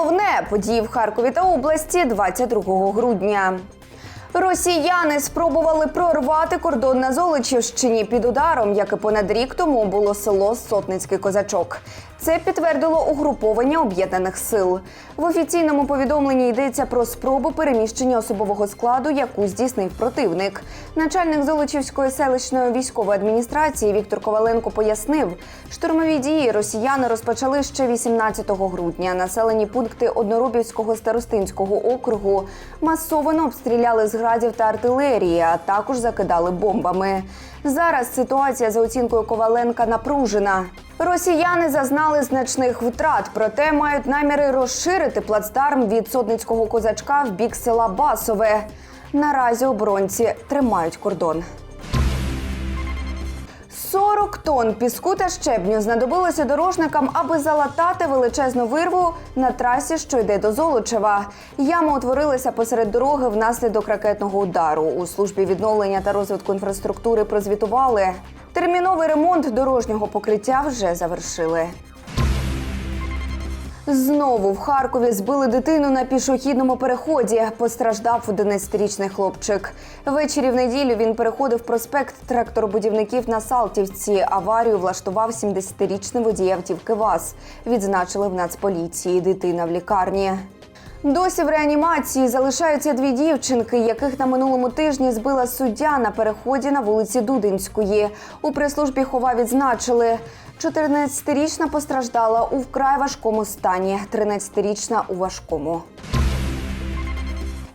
головне події в Харкові та області 22 грудня. Росіяни спробували прорвати кордон на Золочівщині під ударом, як і понад рік тому було село Сотницький козачок. Це підтвердило угруповання об'єднаних сил. В офіційному повідомленні йдеться про спробу переміщення особового складу, яку здійснив противник. Начальник Золочівської селищної військової адміністрації Віктор Коваленко пояснив, штурмові дії росіяни розпочали ще 18 грудня. Населені пункти Одноробівського старостинського округу масово обстріляли з градів та артилерії, а також закидали бомбами. Зараз ситуація за оцінкою Коваленка напружена. Росіяни зазнали значних втрат, проте мають наміри розширити плацдарм від сотницького козачка в бік села Басове. Наразі оборонці тримають кордон. 40 тонн піску та щебню знадобилося дорожникам, аби залатати величезну вирву на трасі, що йде до Золочева. Яма утворилася посеред дороги внаслідок ракетного удару. У службі відновлення та розвитку інфраструктури прозвітували. Терміновий ремонт дорожнього покриття вже завершили. Знову в Харкові збили дитину на пішохідному переході. Постраждав 11-річний хлопчик. Ввечері в неділю він переходив проспект тракторобудівників на Салтівці. Аварію влаштував 70-річний водій автівки ВАЗ. Відзначили в Нацполіції. Дитина в лікарні. Досі в реанімації залишаються дві дівчинки, яких на минулому тижні збила суддя на переході на вулиці Дудинської. У прес-службі хова відзначили. 14-річна постраждала у вкрай важкому стані, 13-річна у важкому.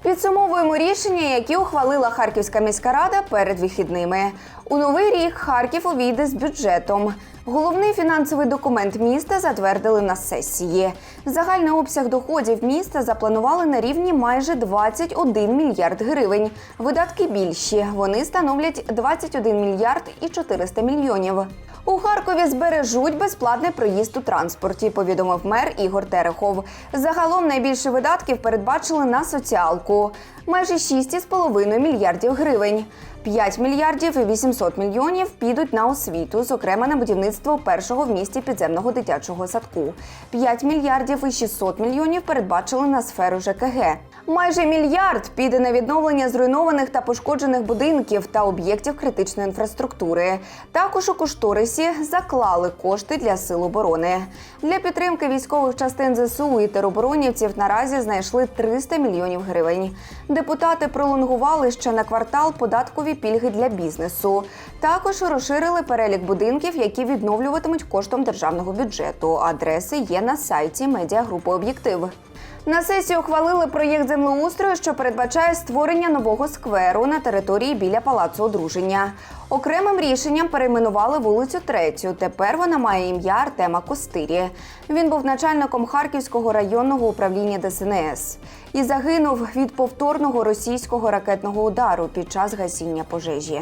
Підсумовуємо рішення, які ухвалила Харківська міська рада перед вихідними. У новий рік Харків увійде з бюджетом. Головний фінансовий документ міста затвердили на сесії. Загальний обсяг доходів міста запланували на рівні майже 21 мільярд гривень. Видатки більші. Вони становлять 21 мільярд і 400 мільйонів. У Харкові збережуть безплатний проїзд у транспорті, повідомив мер Ігор Терехов. Загалом найбільше видатків передбачили на соціалку майже 6,5 мільярдів гривень. 5 мільярдів і 800 мільйонів підуть на освіту, зокрема на будівництво першого в місті підземного дитячого садку. 5 мільярдів і 600 мільйонів передбачили на сферу ЖКГ. Майже мільярд піде на відновлення зруйнованих та пошкоджених будинків та об'єктів критичної інфраструктури. Також у кошторисі заклали кошти для сил оборони. Для підтримки військових частин ЗСУ і тероборонівців наразі знайшли 300 мільйонів гривень. Депутати пролонгували ще на квартал податкові пільги для бізнесу. Також розширили перелік будинків, які відновлюватимуть коштом державного бюджету. Адреси є на сайті медіагрупи Об'єктив. На сесії ухвалили проєкт землеустрою, що передбачає створення нового скверу на території біля палацу одруження. Окремим рішенням перейменували вулицю Третю. Тепер вона має ім'я Артема Костирі. Він був начальником Харківського районного управління ДСНС і загинув від повторного російського ракетного удару під час гасіння пожежі.